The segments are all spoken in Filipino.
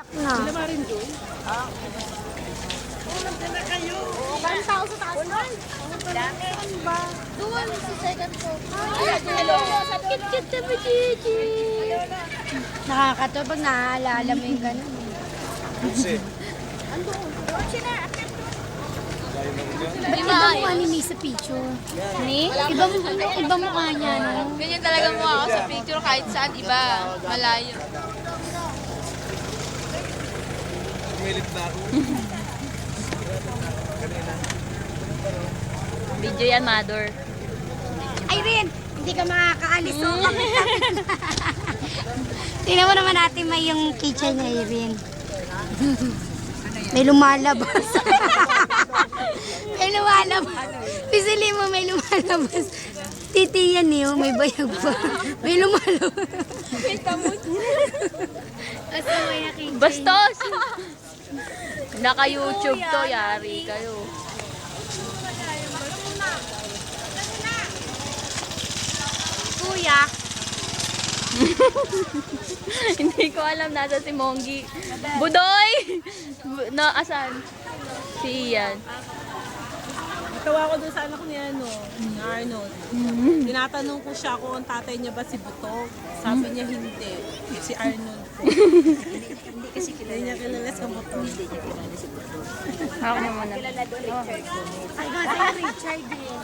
Na. Sila rin doon. Galing tao sa taas na. Dami. ba? Doon sa second floor. Ay, hello. Kit-kit na ba, Gigi? Nakakatawa pag naaalala mo yung ganun. Kasi, Ba't iba mukha ni May sa picture? Ni? Iba, iba mukha niya, no? Ganyan talaga mukha ako sa picture kahit saan iba. Malayo. Umilit na ako. Video yan, Mother. Irene, hindi ka makakaalis. So, kapit-kapit na. Tingnan mo naman natin may yung kitchen niya, Irene. May lumalabas. may lumalabas. Pisili mo may lumalabas. Titi yan eh, oh, may bayag pa. May lumalabas. May tamot. Asa may nakikita. Bastos! Naka-YouTube to, yari kayo. Kuya. Hindi ko alam nasa si Monggi. Budoy! Bu- Na, asan? Si Ian. Natawa ko doon sa anak ni ano, ni Arnold. Tinatanong ko siya kung ang tatay niya ba si Butok. Sabi niya hindi. Si Arnold. Hindi kasi kilala. Hindi niya kilala sa Butok. Ako na muna. Ay, nga sa'yo, Richard eh.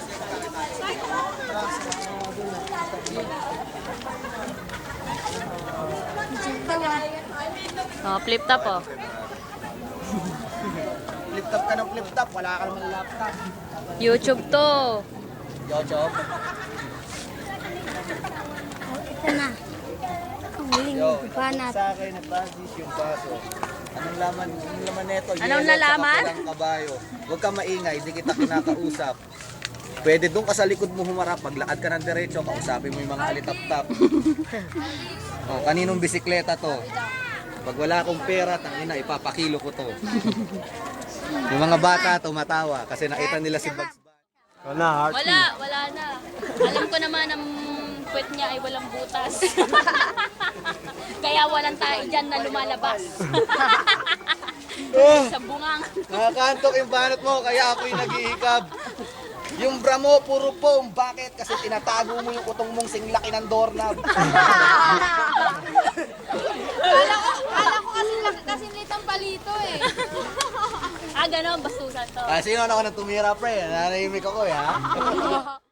Richard daw ah. Oh, flip top oh. Flip top ka ng flip top, wala ka naman laptop. YouTube to. Youtube. Ito na. Banat. sa akin na basis yung baso. Anong laman, anong laman neto? Anong Yelo, nalaman? tsaka pulang kabayo. Huwag ka maingay, di kita kinakausap. Pwede doon ka sa likod mo humarap, maglakad ka ng diretso, kausapin mo yung mga alitap-tap. oh, kaninong bisikleta to? Pag wala akong pera, tangina, ipapakilo ko to. yung mga bata tumatawa kasi nakita nila si Bugs Bunny. Wala, wala na. Alam ko naman ang puwet niya ay walang butas. Kaya walang tayo dyan na lumalabas. Sa bungang. Nakakantok yung banat mo, kaya ako'y nag-iikab. Yung bra mo, puro foam. Bakit? Kasi tinatago mo yung utong mong singlaki ng doorknob. Kala ko, kala ko kasi laki kasi litang palito eh. ah, gano'n, bastusan to. ah, sino na ako nang tumira, pre? Nanahimik ako, eh, ha?